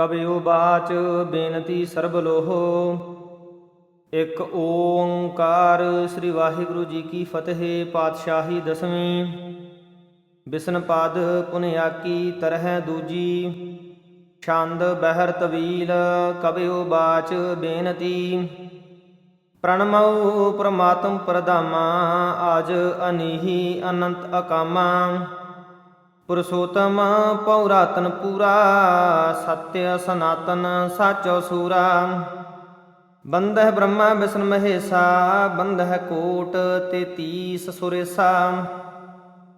ਕਬਿਓ ਬਾਚ ਬੇਨਤੀ ਸਰਬ ਲੋਹੋ। ਇੱਕ ਓੰਕਾਰ ਸ੍ਰੀ ਵਾਹਿਗੁਰੂ ਜੀ ਕੀ ਫਤਿਹ, ਪਾਤਸ਼ਾਹੀ ਦਸਵੀਂ। ਬਿਸਨ ਪਦ ਪੁਨਿਆਕੀ ਤਰਹਿ ਦੂਜੀ। ਛੰਦ ਬਹਿਰ ਤਵੀਲ ਕਬਿਓ ਬਾਚ ਬੇਨਤੀ। ਪ੍ਰਣਮਉ ਪ੍ਰਮਾਤਮ ਪ੍ਰਧਾਮਾ, ਆਜ ਅਨੀਹੀ ਅਨੰਤ ਅਕਾਮਾ। ਪੁਰਸ਼ੋਤਮ ਪਉਰਾਤਨ ਪੂਰਾ, ਸਤਿ ਸਨਾਤਨ ਸਾਚੋ ਸੂਰਾ। ਬੰਦਹ ਬ੍ਰਹਮਾ ਵਿਸ਼ਨ ਮਹੇਸ਼ਾ ਬੰਦਹ ਕੋਟ ਤੇਤੀਸ ਸੁਰੇਸਾ।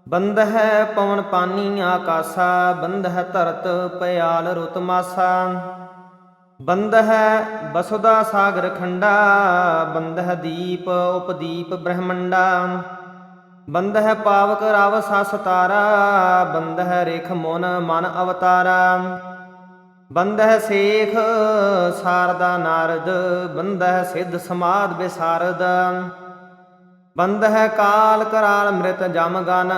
ਬੰਦਹ ਪਵਨ ਪਾਨੀ ਆਕਾਸਾ ਬੰਦਹ ਧਰਤ ਪਿਆਲ ਰੁਤ ਮਾਸਾ। ਬੰਦਹ ਬਸੁਦਾ ਸਾਗਰ ਖੰਡਾ ਬੰਦਹ ਦੀਪ ਉਪਦੀਪ ਬ੍ਰਹਮੰਡਾ। ਬੰਦ ਹੈ ਪਾਵਕ ਰਵ ਬੰਦ ਹੈ ਰੇਖ ਮੋਨ ਮਨ ਅਵਤਾਰਾ। ਬੰਦ ਹੈ ਸੇਖ ਸਾਰਦਾ ਨਾਰਦ ਬੰਦ ਹੈ ਸਿੱਧ ਸਮਾਦ ਬਿਸਾਰਦ। ਹੈ ਕਾਲ ਕਰਾਲ ਮ੍ਰਿਤ ਜਮ ਗਨ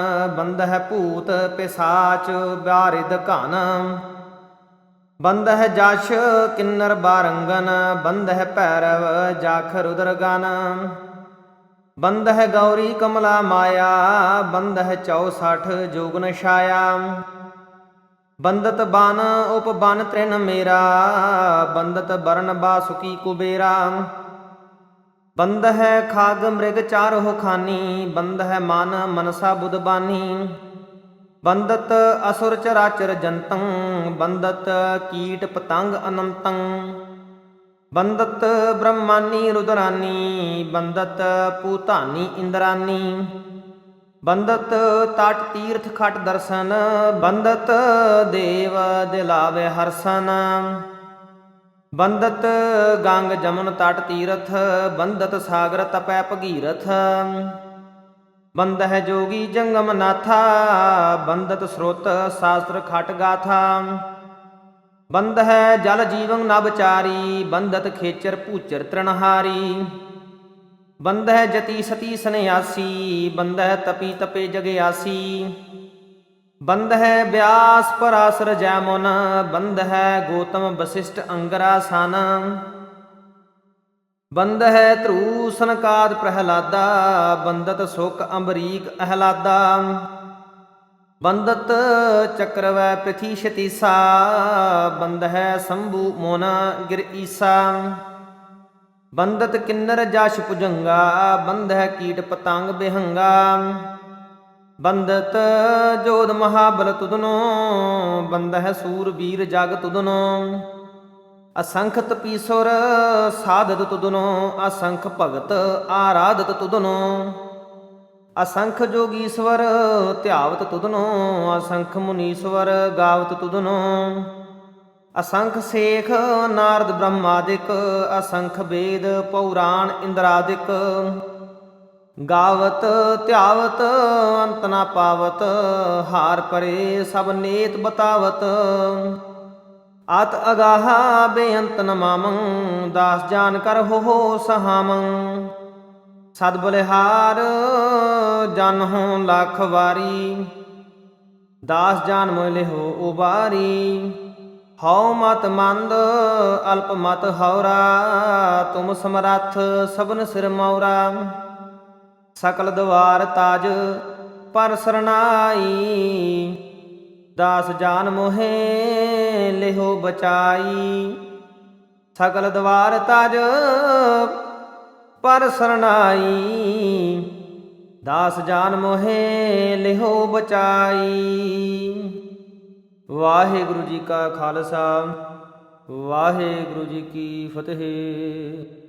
ਹੈ ਭੂਤ ਪਿਸਾਚ ਬਿਆਰਿਦ ਘਨ। ਬੰਦ ਹੈ ਜਸ਼ ਕਿੰਨਰ ਬਾਰੰਗਨ ਬੰਦ ਹੈ ਭੈਰਵ ਜਾਖ ਰੁਦਰ ਗਨ। ਬੰਦ ਹੈ ਗੌਰੀ ਕਮਲਾ ਮਾਇਆ ਬੰਦਹ 64 ਜੋਗਨ ਛਾਇਆ। ਬੰਦਤ ਬਨ ਉਪ ਬਨ ਤ੍ਰਿਨ ਮੇਰਾ ਬੰਦਤ ਬਰਨ ਬਾਸੁਕੀ ਕੁਬੇਰਾ। ਬੰਦ ਹੈ ਖਾਗ ਮ੍ਰਿਗ ਚਾਰਹੁ ਖਾਨੀ ਬੰਦ ਹੈ ਮਨ ਮਨਸਾ ਬੁਧ ਬਾਨੀ। ਬੰਦਤ ਅਸੁਰ ਚਰਾਚਰ ਜੰਤੰ ਬੰਦਤ ਕੀਟ ਪਤੰਗ ਅਨੰਤੰ। ਬੰਦਤ ਬ੍ਰਹਮਾਨੀ, ਰੁਦਰਾਨੀ, ਬੰਦਤ ਪੂਤਾਨੀ ਇੰਦਰਾਨੀ। ਬੰਦਤ ਤਟ ਤੀਰਥ ਖਟ ਦਰਸ਼ਨ, ਬੰਦਤ ਦੇਵ ਦਿਲਾਵੇ ਹਰਸਨ। ਬੰਦਤ ਗੰਗ ਜਮਨ ਤਟ ਤੀਰਥ, ਬੰਦਤ ਸਾਗਰ ਤਪੈ ਭਗੀਰਥ। ਬੰਦਹ ਜੋਗੀ ਜੰਗਮ ਨਾਥਾ, ਬੰਦਤ ਸਰੋਤ ਸ਼ਾਸਤਰ ਖਟ ਗਾਥਾ। ਬੰਦਹ ਜਲ ਜੀਵਨ ਨਬਚਾਰੀ ਬੰਧਤ ਖੇਚਰ ਭੂਚਰ ਤ੍ਰਿਣਹਾਰੀ। ਤ੍ਰਣਹਾਰੀ ਹੈ ਜਤੀ ਸਤੀ ਸੰਨਿਆਸੀ ਹੈ ਤਪੀ ਤਪੇ ਜਗਿਆਸੀ। ਬੰਦ ਹੈ ਬਿਆਸ ਪਰਾਸਰ ਜੈਮੁਨ ਹੈ ਗੋਤਮ ਵਸਿਸ਼ਟ ਅੰਗਰਾ ਸਨ ਬੰਦ ਹੈ ਧਰੂ ਸਨਕਾਦ ਪ੍ਰਹਲਾਦਾ ਬੰਦਤ ਸੁਖ ਅੰਬਰੀਕ ਅਹਲਾਦਾ। ਬੰਦਤ ਚੱਕਰਵੈ ਪ੍ਰਿਥੀ ਸ਼ਤੀਸਾ ਹੈ ਸੰਭੂ ਮੋਨਾ ਗਿਰ ਈਸਾ। ਬੰਦਤ ਕਿੰਨਰ ਜਾਸ਼ ਜਸ਼ ਬੰਦ ਹੈ ਕੀਟ ਪਤੰਗ ਬਿਹੰਗਾ। ਬੰਦਤ ਜੋਧ ਮਹਾਬਲ ਤੁਧਨੋ ਬੰਦਹ ਸੂਰ ਵੀਰ ਜਗ ਤੁਧਨੋ। ਅਸੰਖ ਤਪੀਸੁਰ ਸਾਧਤ ਤੁਦਨੋ ਅਸੰਖ ਭਗਤ ਆਰਾਧਤ ਤੁਦਨੋ ਅਸੰਖ ਜੋਗੀਸ਼ਵਰ, ਧਿਆਵਤ ਤੁਧਨੋ, ਅਸੰਖ ਮੁਨੀਸ਼ਵਰ, ਗਾਵਤ ਤੁਧਨੋ। ਅਸੰਖ ਸੇਖ, ਨਾਰਦ ਬ੍ਰਹਮਾਦਿਕ, ਅਸੰਖ ਵੇਦ, ਪੌਰਾਣ ਇੰਦਰਾਦਿਕ। ਗਾਵਤ, ਧਿਆਵਤ ਅੰਤ ਨਾ ਪਾਵਤ, ਹਾਰ ਪਰੇ ਸਭ ਨੇਤ ਬਤਾਵਤ। ਆਤ ਅਗਾਹਾ ਬੇਅੰਤ ਨ ਦਾਸ ਜਾਨ ਕਰ ਹੋ ਹੋ ਸਹਾਮੰ। ਸਦ ਬਲਿਹਾਰ, ਜਨ ਹੋ ਲੱਖ ਵਾਰੀ। ਦਾਸ ਜਾਨ ਮੋਇ ਹੋ ਉਬਾਰੀ ਹਉ ਮਤ ਮੰਦ, ਅਲਪ ਮਤ ਹੌਰਾ ਤੁਮ ਸਮਰੱਥ, ਸਭਨ ਸਿਰ ਮੌਰਾ ਸਕਲ ਦਵਾਰ ਤਾਜ, ਪਰ ਸਰਨਾਈ ਦਾਸ ਜਾਨ ਮੋਹੇ ਲਿਹੋ ਬਚਾਈ। ਸਕਲ ਦਵਾਰ ਤਾਜ ਪਰ ਸਰਨਾਈ ਦਾਸ ਜਾਨ ਮੋਹੇ ਲਿਹੋ ਬਚਾਈ। ਵਾਹਿਗੁਰੂ ਜੀ ਕਾ ਖਾਲਸਾ, ਵਾਹਿਗੁਰੂ ਜੀ ਕੀ ਫਤਿਹ।